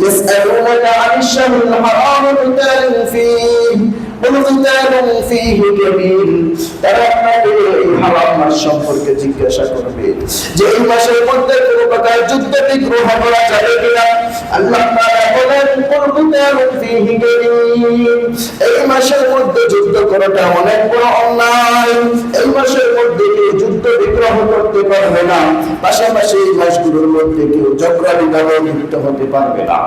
يسألونك عن الشهر الحرام قتال فيه قل قتال فيه كبير তারা আপনাকে এই হারাম মাস সম্পর্কে জিজ্ঞাসা করবে যে এই মাসের মধ্যে কোনো প্রকার যুদ্ধ বিগ্রহ করা যাবে কিনা আল্লাহ তাআলা বলেন কুল কিতালুন ফীহি কাবীর এই মাসের মধ্যে যুদ্ধ করাটা অনেক বড় অন্যায়। এই মাসের মধ্যে কেউ যুদ্ধ বিগ্রহ করতে পারবে না। পাশাপাশি এই মাসগুলোর মধ্যে কেউ ঝগড়া বিগ্রহ লিপ্ত হতে পারবে না।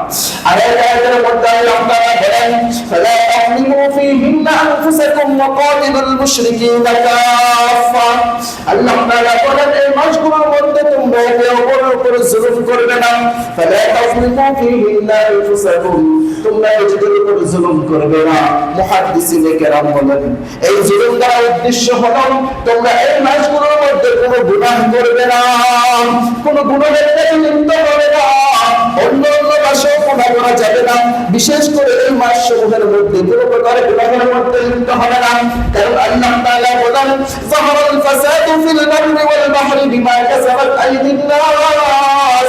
আর এই আয়াতের মধ্যে আল্লাহ তাআলা বলেন, ফালা তাহমিলু ফীহিন্না আনফুসাকুম ওয়া কাতিলুল কাফা আল্লাহ তাআলা বলেন, এই মাসগুলোর মধ্যে তোমরা একে অপরের উপর জুলুম করবে না। ফালা তাহমিলু ফীহিন্না আনফুসাকুম। তোমরা নিজেদের উপর জুলুম করবে না। মুহাদ্দিসিনে কেরাম বলেন, এই জুলুম দ্বারা উদ্দেশ্য হলো তোমরা এই মাসগুলোর মধ্যে কোনো গুনাহ করবে না, কোনো গুনাহের কাজে লিপ্ত না, অন্য অন্য মাসেও করা যাবে না। বিশেষ করে এই মাস সমূহের মধ্যে কোনো প্রকার গুনাহের মধ্যে লিপ্ত হবে না। কারণ আল্লাহ তাআলা বলেন ফাসাদু ফিল বাররি ওয়াল বাহরি বিমা কাসাবাত আইদিন নাস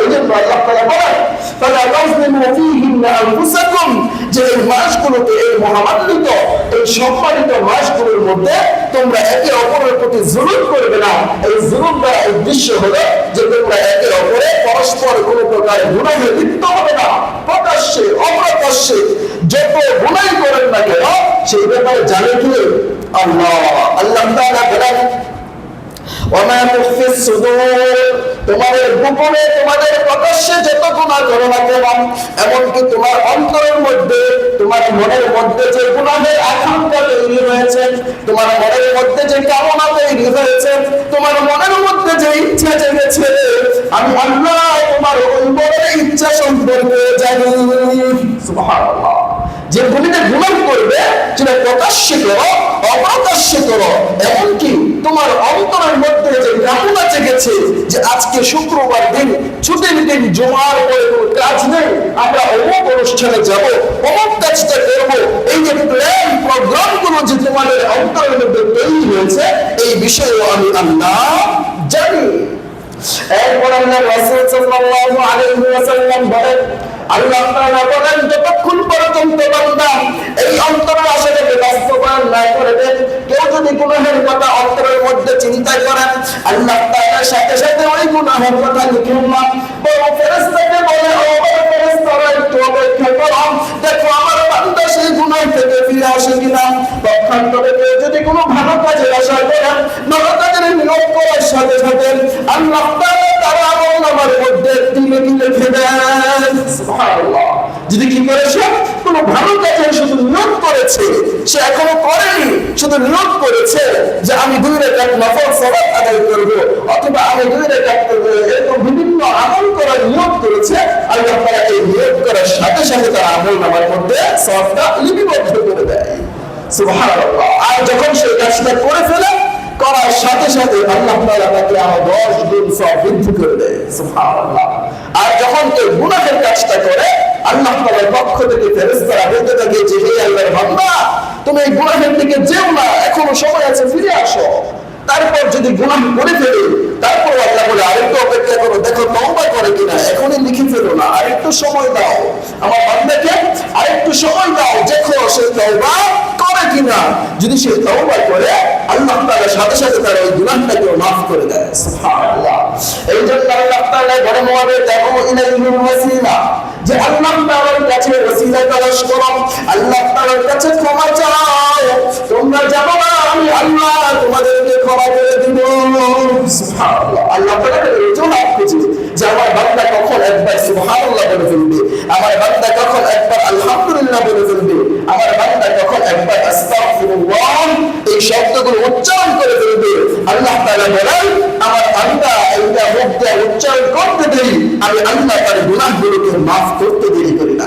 এই জন্য আল্লাহ তাআলা বলেন ফালা তাজলিমু ফীহিন্না আনফুসাকুম, যে এই মাসগুলোতে, এই মহামান্বিত এই সম্মানিত মাসগুলোর মধ্যে তোমরা একে অপরের প্রতি জুলুম করবে না। এই জুলুম দ্বারা উদ্দেশ্য হলো যে তোমরা একে অপরে পরস্পর কোনো প্রকার গুণাহে লিপ্ত হবে না। প্রকাশ্যে, অপ্রকাশ্যে, যত গুণাই করেন না কেন, সেই ব্যাপারে জানে কি? আল্লাহ আল্লাহ তাআলা বলেন তোমাদের গোপনে তোমাদের প্রকাশ্যে যত গুনাহ করো না তোমার অন্তরের মধ্যে, তোমার মনের মধ্যে যে গুনাহের আকাঙ্ক্ষা তৈরি তোমার মনের মধ্যে যে কামনা তৈরি তোমার মনের মধ্যে যে ইচ্ছা জেগেছে, আমি আল্লাহ তোমার মনের ইচ্ছা সম্পর্কে জানি। যে ভূমিতে গুণাহ করবে, সেটা প্রকাশ্যে করো, অপ্রকাশ্যে করো, এমনকি তোমার অন্তরের জেগেছে যে আজকে শুক্রবার দিন, ছুটির দিন জমার পরে কোনো কাজ নেই, আমরা অমুক অনুষ্ঠানে যাব, অমুক কাজটা করব। এই যে প্ল্যান প্রোগ্রামগুলো যে তোমাদের অন্তরের মধ্যে তৈরি হয়েছে, এই বিষয়েও আমি আল্লাহ জানি। এরপর করে কেউ যদি করো কিনা? ভালো কাজে আশা করেন ভালো কাজের নিয়োগ করার সাথে সাথে যদি কি করেছে? কোন ভালো কাজের শুধু নিয়োগ করেছে। সে এখনও করেনি, শুধু নিয়োগ করেছে যে আমি দুই রেখাত নফল সলাত আদায় করব, অথবা আমি দুই রেখাত এরকম বিভিন্ন আমল করার নিয়োগ করেছে। আল্লাহ তাআলা এই নিয়োগ করার সাথে সাথে তার আমল নামার মধ্যে সবটা লিপিবদ্ধ করে দেয়। সুবহানাল্লাহ। আর যখন সে কাজটা করে ফেলে করার সাথে সাথে আল্লাহ তাকে আরও 10 গুণ করে দেয়। আর যখন কেউ কাজটা করে, আল্লাহ পক্ষ থেকে বলতে থাকে যে, হে আল্লাহর তুমি এই দিকে যেও না, এখনও সময় আছে, ফিরে আসো। তারপর যদি গুনাহ করে ফেলে, তারপর আল্লাহ বলে, আরেকটু অপেক্ষা করো, দেখো তওবা করে কিনা, এখনই লিখে ফেলো না, আরেকটু সময় দাও। আমার বান্দাকে আরেকটু সময় দাও, দেখো সে তওবা করে কিনা। যদি সে তওবা করে আল্লাহ তাআলা সাথে সাথে তার ওই গুনাহটাকে মাফ করে দেয়। এই জন্য আল্লাহ তাআলা বড় মহাবে দেখো ওয়াসিলা। যে আল্লাহ তাআলার কাছে ওসিলা তালাশ করো। আল্লাহ তাআলার কাছে ক্ষমা চাও। তোমরা জানো না আমি আল্লাহ তোমাদেরকে ক্ষমা করে দিব। সুবহানাল্লাহ। আল্লাহ তাআলা এটাও লাভ খুঁজে যে আমার বান্দা কখন একবার সুবহানাল্লাহ বলে ফেলবে? আমার বান্দা কখন একবার আলহামদুলিল্লাহ বলে ফেলবে? আমার বান্দা কখন একবার আস্তাগফিরুল্লাহ এই শব্দগুলো উচ্চারণ করে ফেলবে। আল্লাহ তাআলা বলেন, আমার আল্লাহ এইটা মুখ উচ্চারণ করতে দেরি, আমি আল্লাহ তার গুনাহগুলোকে মাফ করতে দেরি করি না।